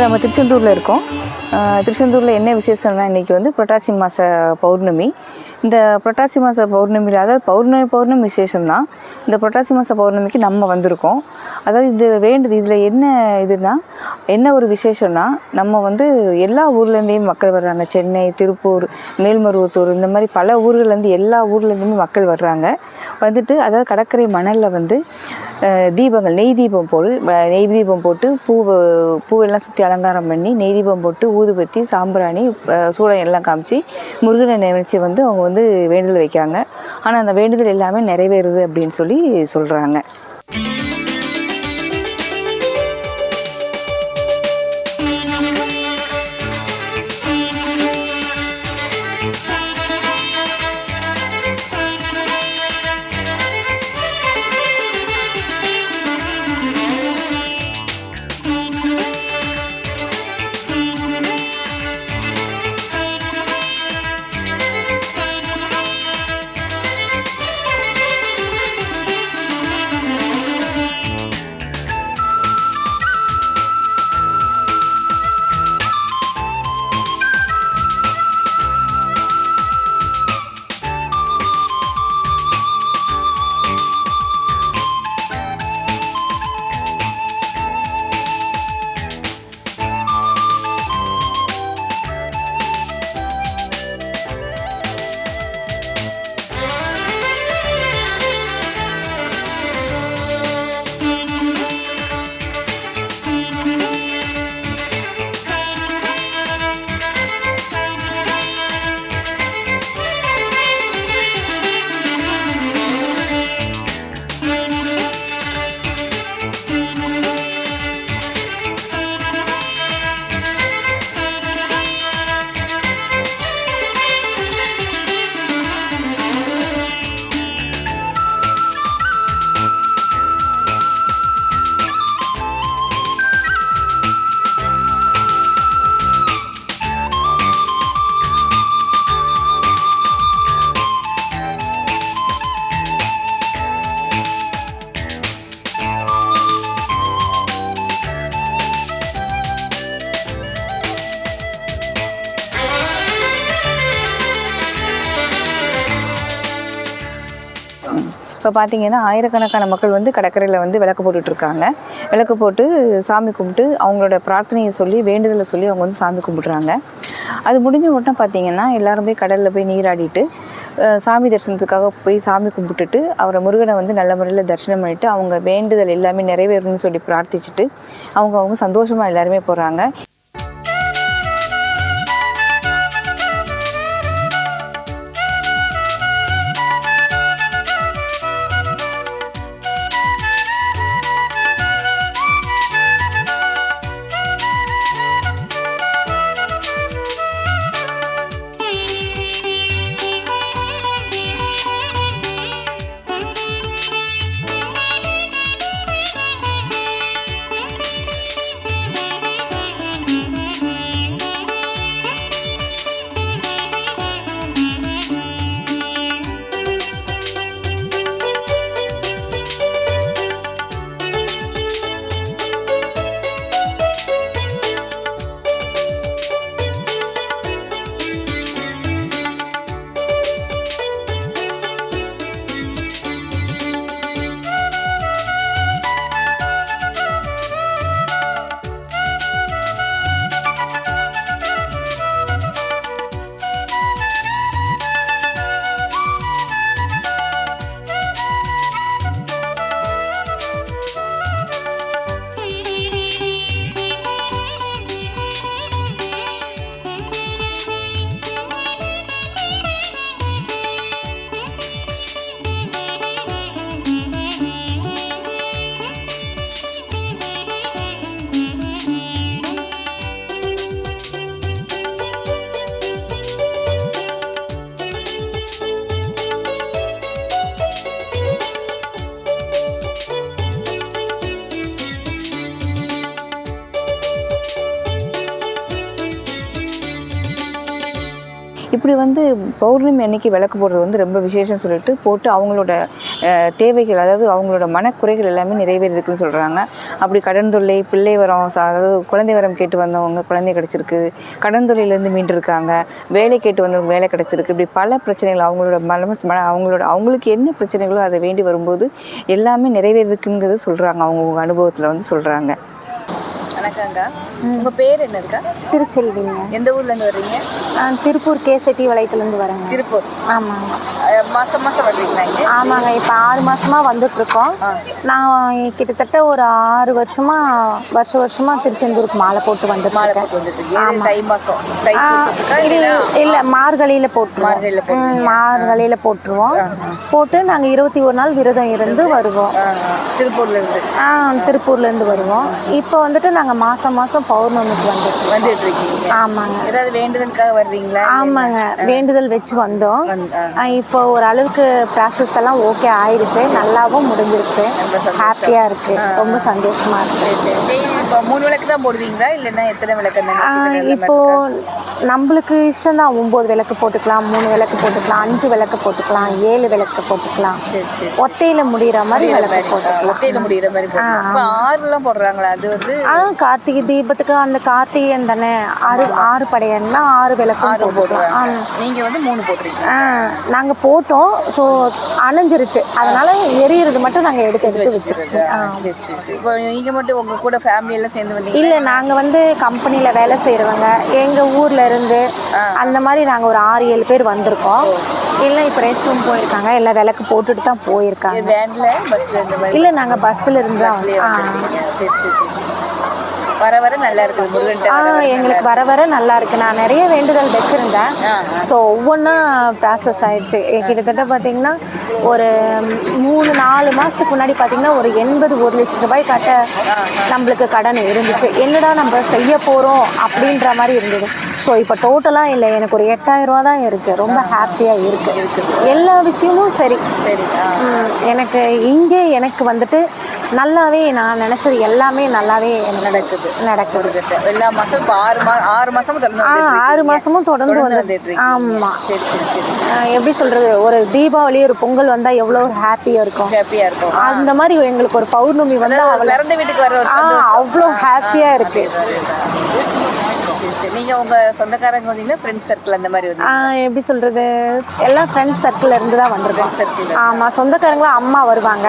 இப்போ நம்ம திருச்செந்தூரில் இருக்கோம். திருச்செந்தூரில் என்ன விசேஷம்னா இன்றைக்கி வந்து புரட்டாசி மாத பௌர்ணமி. இந்த புரட்டாசி மாத பௌர்ணமி அதாவது பௌர்ணமி பௌர்ணமி விசேஷம்தான் இந்த புரட்டாசி மாத பௌர்ணமிக்கு நம்ம வந்திருக்கோம். அதாவது இது வேண்டுது இதில் என்ன இதுனா என்ன ஒரு விசேஷம்னா நம்ம வந்து எல்லா ஊர்லேருந்தையும் மக்கள் வர்றாங்க. சென்னை திருப்பூர் மேல்மருவத்தூர் இந்த மாதிரி பல ஊர்கள்லேருந்து எல்லா ஊர்லேருந்துமே மக்கள் வர்றாங்க. வந்துட்டு அதாவது கடற்கரை மணலில் வந்து தீபங்கள் நெய் தீபம் போடு வ- நெய் தீபம் போட்டு பூவை பூவெல்லாம் சுற்றி அலங்காரம் பண்ணி நெய் தீபம் போட்டு ஊதுபத்தி சாம்பிராணி அஹ், சூடம் எல்லாம் காமிச்சு முருகனை நினைச்சு வந்து அவங்க வந்து வேண்டுதல் வைக்காங்க ஆனால் அந்த வேண்டுதல் எல்லாமே நிறைவேறுது அப்படின்னு சொல்லி சொல்கிறாங்க இப்போ பார்த்தீங்கன்னா ஆயிரக்கணக்கான மக்கள் வந்து கடற்கரையில் வந்து விளக்கு போட்டுட்ருக்காங்க. விளக்கு போட்டு சாமி கும்பிட்டு அவங்களோட பிரார்த்தனையை சொல்லி வேண்டுதலை சொல்லி அவங்க வந்து சாமி கும்பிட்றாங்க. அது முடிஞ்ச உடனே பார்த்தீங்கன்னா எல்லாரும் போய் கடலில் போய் நீராடிட்டு சாமி தரிசனத்துக்காக போய் சாமி கும்பிட்டுட்டு அவரை முருகனை வந்து நல்ல முறையில் தரிசனம் பண்ணிட்டு அவங்க வேண்டுதல் எல்லாமே நிறைவேறணும்னு சொல்லி பிரார்த்திச்சுட்டு அவங்க அவங்க சந்தோஷமாக எல்லாருமே போகிறாங்க இப்படி வந்து பௌர்ணமி அன்னைக்கு விளக்கு போடுறது வந்து ரொம்ப விசேஷம் சொல்லிட்டு போட்டு அவங்களோட தேவைகள் அதாவது அவங்களோட மனக்குறைகள் எல்லாமே நிறைவேறிருக்குன்னு சொல்கிறாங்க அப்படி கடன் தொல்லை பிள்ளை வரம் அதாவது குழந்தை வரம் கேட்டு வந்தவங்க குழந்தை கிடச்சிருக்கு கடன் தொல்லையிலேருந்து மீண்டிருக்காங்க வேலை கேட்டு வந்தவங்க வேலை கிடச்சிருக்கு இப்படி பல பிரச்சனைகள் அவங்களோட மன மன அவங்களோட அவங்களுக்கு என்ன பிரச்சனைகளோ அதை வேண்டி வரும்போது எல்லாமே நிறைவேறிருக்குங்கிறது சொல்கிறாங்க அவங்க அனுபவத்தில் வந்து சொல்கிறாங்க வணக்கங்க. உங்க பேர் என்ன இருக்கா திருச்செல்விங்க. எந்த ஊர்ல இருந்து வர்றீங்க திருப்பூர் கேசட்டி வளையத்துலேருந்து வரேங்க. திருப்பூர். ஆமாங்க. அஹ், மாசம் மாசம் வர்றீங்களா இங்க? ஆமாங்க இப்போ ஆறு மாசமாக வந்துட்டுருக்கோம். நான் கிட்டத்தட்ட ஒரு ஆறு வருஷமா வருஷ வருஷமா திருச்செந்தூருக்கு மாலை போட்டு மாலை வந்துட்டு போட்டு வந்துட்டு தை இல்லைன்னா? இல்லை மார்கழியில் போட்டுருவோம். மார்கழியில மார்கழியில் போட்டுருவோம். போட்டு நாங்கள் இருபத்தி ஒரு நாள் விரதம் இருந்து வருவோம். அஹ், திருப்பூர்ல இருந்து. ஆ, திருப்பூர்லேருந்து வருவோம். இப்போ வந்துட்டு நாங்கள் மாதம் மாதம் பௌர்ணமிக்கு வந்துட்டு வந்துட்டு இருக்கீங்க ஆமாங்க. ஏதாவது வேண்டுதலுக்காக வர்றீங்களா? ஆமாங்க. வேண்டுதல் வச்சு வந்தோம். வந்து- இப்போ ஒரு அளவுக்கு ப்ராசஸ் எல்லாம் ஓகே ஆயிடுச்சு. நல்லாவும் முடிஞ்சிருச்சு. ஹாப்பியாக இருக்கு. ரொம்ப சந்தோஷமா இருக்கு. இப்போ மூணு விளக்கு தான் போடுவீங்களா? இல்லைன்னா எத்தனை விளக்கு இப்போ? நம்மளுக்கு இஷ்டம் தான் ஒம்பது விளக்கு போட்டுக்கலாம் மூணு விளக்கு போட்டுக்கலாம் அஞ்சு விளக்கு போட்டுக்கலாம் ஏழு விளக்கு போட்டுக்கலாம். ஒத்தையில முடிகிற மாதிரி விளக்கு போட்டுக்கலாம். ஒத்தையில முடியிற மாதிரி ஆறுலாம் போடுறாங்களா அது வந்து ஆ கார்த்திகை தீபத்துக்கு அந்த கார்த்திகை தானே. ஆறு ஆறு படையன்னா ஆறு விளக்கும் ஆறு போட்டுக்கலாம். போடுறாங்க. நீங்க வந்து மூணு போடுறீங்க ஆ நாங்கள் போட்டோம். ஸோ அணைஞ்சிருச்சு. அதனால எரியறது மட்டும் நாங்கள் எடுத்து எடுத்து வச்சுருக்கோம். சரி சரி சரி. இப்போ நீங்க மட்டும் உங்க கூட ஃபேமிலி எல்லாம் சேர்ந்து வந்தீங்க இல்லை நாங்கள் வந்து கம்பெனியில் வேலை செய்கிறவங்க எங்கள் ஊரில் இருந்து அந்த மாதிரி நாங்கள் ஒரு ஆறு ஏழு பேர் வந்திருக்கோம். இல்லை இப்போ ரெஸ்ட் ரூம் போயிருக்காங்க. எல்லாம் விளக்கு போட்டுட்டு தான் போயிருக்காங்க. இல்லை நாங்கள் பஸ்ஸில் இருந்து வர வர நல்லா இருக்குது. ஆ வர எங்களுக்கு வர வர நல்லா இருக்கு. நான் நிறைய வேண்டுதல் வச்சுருந்தேன். ஸோ ஒவ்வொன்றா ப்ராசஸ் ஆயிடுச்சு. கிட்டத்தட்ட பார்த்தீங்கன்னா ஒரு மூணு நாலு மாதத்துக்கு முன்னாடி பார்த்தீங்கன்னா ஒரு எண்பது ஒரு லட்ச ரூபாய் கட்ட நம்மளுக்கு கடன் இருந்துச்சு. என்னடா நம்ம செய்ய போகிறோம் அப்படின்ற மாதிரி இருந்தது. ஸோ இப்போ டோட்டலாக இல்லை. எனக்கு ஒரு எட்டாயிரம் ரூபா தான் இருக்குது ரொம்ப ஹாப்பியாக இருக்குது எல்லா விஷயமும் சரி. எனக்கு இங்கே எனக்கு வந்துட்டு நல்லாவே நான் நினச்சது எல்லாமே நல்லாவே நடக்குது. நடக்குது. எல்லா மாசம் இப்போ ஆறு மா ஆறு மாசமும் தொடர்ந்து ஆறு. மாசமும் தொடர்ந்து வந்து வந்துட்டு ஆமா. சரி சரி சரி. எப்படி சொல்றது? ஒரு தீபாவளி ஒரு பொங்கல் வந்தா எவ்வளோ ஒரு ஹாப்பியா இருக்கும். ஹாப்பியா இருக்கும். அந்த மாதிரி எங்களுக்கு ஒரு பௌர்ணமி வந்தா பிறந்த வீட்டுக்கு வர ஒரு ஆ சந்தோஷம். அவ்வளோ ஹாப்பியா இருக்கு. சரி, சரி. நீங்க உங்க சொந்தக்காரங்க வந்தீங்கன்னா ஃப்ரெண்ட்ஸ் சர்க்கிள் அந்த மாதிரி வந்து எப்படி சொல்றது? எல்லாம் ஃப்ரெண்ட்ஸ் சர்க்கிள் இருந்து தான் வந்திருக்கோம் சர்க்கிள் ஆமா சொந்தக்காரங்களும் அம்மா வருவாங்க.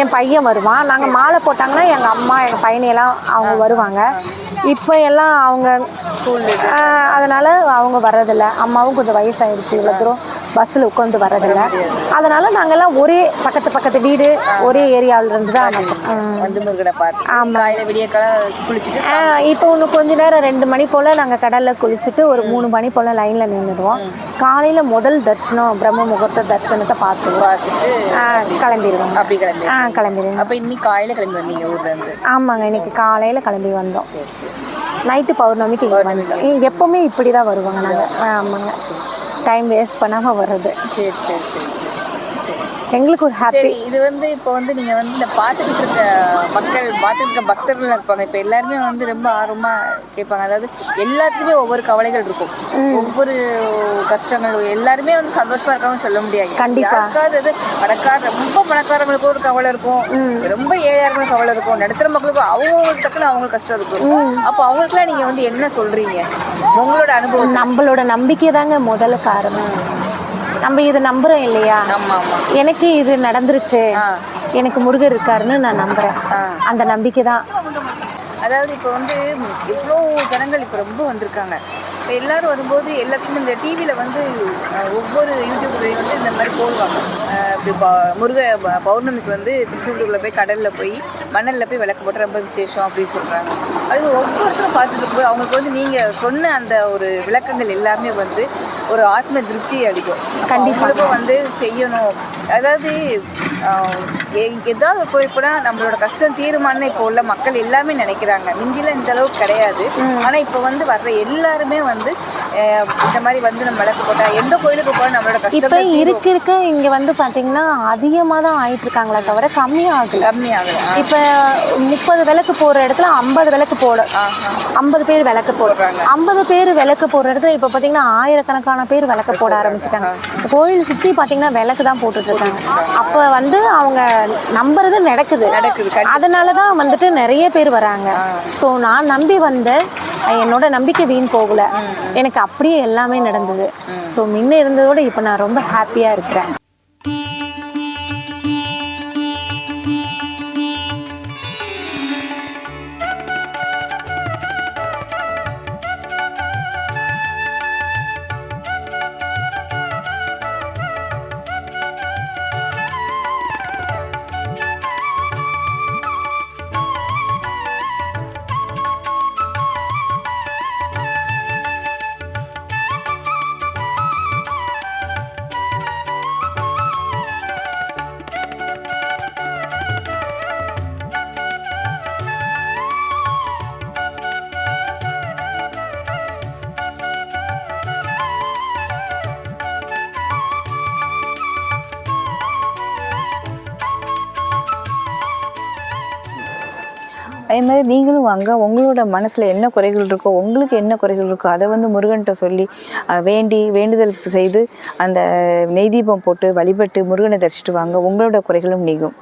என் பையன் வருவான். நாங்க மாலை போட்டாங்கன்னா எங்க அம்மா எங்க பையனையெல்லாம் அவங்க வருவாங்க. இப்போ எல்லாம் அவங்க ஸ்கூல் அதனால அவங்க வர்றதில்ல. அம்மாவும் கொஞ்சம் வயசாயிடுச்சு இவ்வளோ தூரம். பஸ்ஸில் உட்காந்து வர்றதில்ல. அதனால நாங்கெல்லாம் ஒரே பக்கத்து பக்கத்து வீடு ஒரே ஏரியாவில் இருந்து தான் வந்தோம். வந்து முருகனை பார்த்து காலையில விடிய காலம் குளிச்சுட்டு ஆஹ் இப்போ இன்னும் கொஞ்ச நேரம் ரெண்டு மணி போல் நாங்கள் கடலில் குளிச்சுட்டு ஒரு மூணு மணி போல் லைனில் நின்றுடுவோம் காலையில் முதல் தரிசனம் பிரம்ம முகூர்த்த தரிசனத்தை பார்த்துருவோம் பார்த்துட்டு கிளம்பிடுவோம். அப்படி கிளம்பி ஆ கிளம்பிடுவோம். அப்ப இன்னைக்கு காலையில கிளம்பி வந்தீங்க ஊர்ல இருந்து? ஆமாங்க இன்னைக்கு காலையில் கிளம்பி வந்தோம். நைட்டு பௌர்ணமிக்கு இங்கே வந்தோம் இங்க எப்போவுமே இப்படி தான் வருவாங்க நாங்கள் ஆமாங்க. டைம் வேஸ்ட் பண்ணாமல் வர்றது. சரி சரி சரி சரி. எங்களுக்கு ஒரு ஹாப்பி சரி இது வந்து இப்போ வந்து நீங்க வந்து இந்த பார்த்துக்கிட்டு இருக்க மக்கள் பார்த்துட்டு இருக்க பக்தர்கள் இருப்பாங்க. இப்போ எல்லாருமே வந்து ரொம்ப ஆர்வமா கேட்பாங்க. அதாவது எல்லாத்துக்குமே ஒவ்வொரு கவலைகள் இருக்கும். ஒவ்வொரு கஷ்டங்கள் எல்லாருமே வந்து சந்தோஷமா இருக்காங்கன்னு சொல்ல முடியாது. கண்டிப்பா. யாருக்காவது அது பணக்கார ரொம்ப பணக்காரங்களுக்கும் ஒரு கவலை இருக்கும். ரொம்ப ஏழையார்களுக்கும் கவலை இருக்கும். நடுத்தர மக்களுக்கும் அவங்களுக்கு டக்குன்னு அவங்களுக்கு கஷ்டம் இருக்கும். அப்போ அவங்களுக்குலாம் நீங்க வந்து என்ன சொல்றீங்க? உங்களோட அனுபவம் நம்மளோட நம்பிக்கை தாங்க முதல்ல காரணம். நம்ம இதை நம்புறோம் இல்லையா? எனக்கு இது நடந்துருச்சு. எனக்கு முருகர் இருக்காருன்னு நான் நம்புறேன். அந்த நம்பிக்கை தான். அதாவது இப்போ வந்து எவ்வளோ ஜனங்கள் இப்போ ரொம்ப வந்திருக்காங்க. இப்போ எல்லாரும் வரும்போது எல்லாத்துக்கும் இந்த டிவியில் வந்து ஒவ்வொரு யூடியூப்லேயும் வந்து இந்த மாதிரி போடுவாங்க. இப்படி முருக பௌர்ணமிக்கு வந்து திருச்செந்தூரில் போய் கடலில் போய் மணலில் போய் விளக்கு போட்டு ரொம்ப விசேஷம் அப்படின்னு சொல்கிறாங்க அது ஒவ்வொருத்தரும் பார்த்துட்டு இருக்கும்போது அவங்களுக்கு வந்து நீங்கள் சொன்ன அந்த ஒரு விளக்கங்கள் எல்லாமே வந்து ஒரு ஆத்ம திருப்தி அளிக்கும் அப்ப கண்டிப்பா. அவங்களுக்கும் வந்து செய்யணும் அதாவது ஏதாவது போய் கூட நம்மளோட கஷ்டம் தீருமான்னு இப்போ உள்ள மக்கள் எல்லாமே நினைக்கிறாங்க. முந்திலாம் இந்த அளவுக்கு கிடையாது. ஆனால் இப்போ வந்து வர்ற எல்லாருமே வந்து இந்த மாதிரி வந்து நம்ம விளக்கு போட்டா எந்த கோயிலுக்கு போனால் நம்மளோட இப்போ கஷ்டம் இருக்க இருக்க. இங்க வந்து பாத்தீங்கன்னா அதிகமா தான் ஆயிட்டு இருக்காங்களே தவிர கம்மியாகுது ஆ. இப்ப முப்பது விளக்கு போற இடத்துல ஐம்பது விளக்கு போட ஐம்பது பேர் விளக்கு போடுறாங்க. ஐம்பது பேர் விளக்கு போடுற இடத்துல இப்ப பாத்தீங்கன்னா ஆயிரக்கணக்கான பேர் விளக்கு போட ஆரம்பிச்சிட்டாங்க. கோயில் சுத்தி பாத்தீங்கன்னா விளக்கு தான் போட்டுட்டு இருக்காங்க. அப்ப வந்து அவங்க நம்புறது நடக்குது. நடக்குது, கண்டிப்பா. அதனாலதான் வந்துட்டு நிறைய பேர் வராங்க. ஸோ நான் நம்பி வந்தேன் என்னோட நம்பிக்கை வீண் போகல. எனக்கு அப்படியே எல்லாமே நடந்தது. ஸோ முன்ன இருந்ததோட இப்போ நான் ரொம்ப ஹாப்பியா இருக்கிறேன். மாதிரி நீங்களும் வாங்க. உங்களோட மனசில் என்ன குறைகள் இருக்கோ உங்களுக்கு என்ன குறைகள் இருக்கோ அதை வந்து முருகன்கிட்ட சொல்லி வேண்டி வேண்டுதல் செய்து அந்த நெய் தீபம் போட்டு வழிபட்டு முருகனை தரிசிட்டு வாங்க. உங்களோட குறைகளும் நீங்கும்.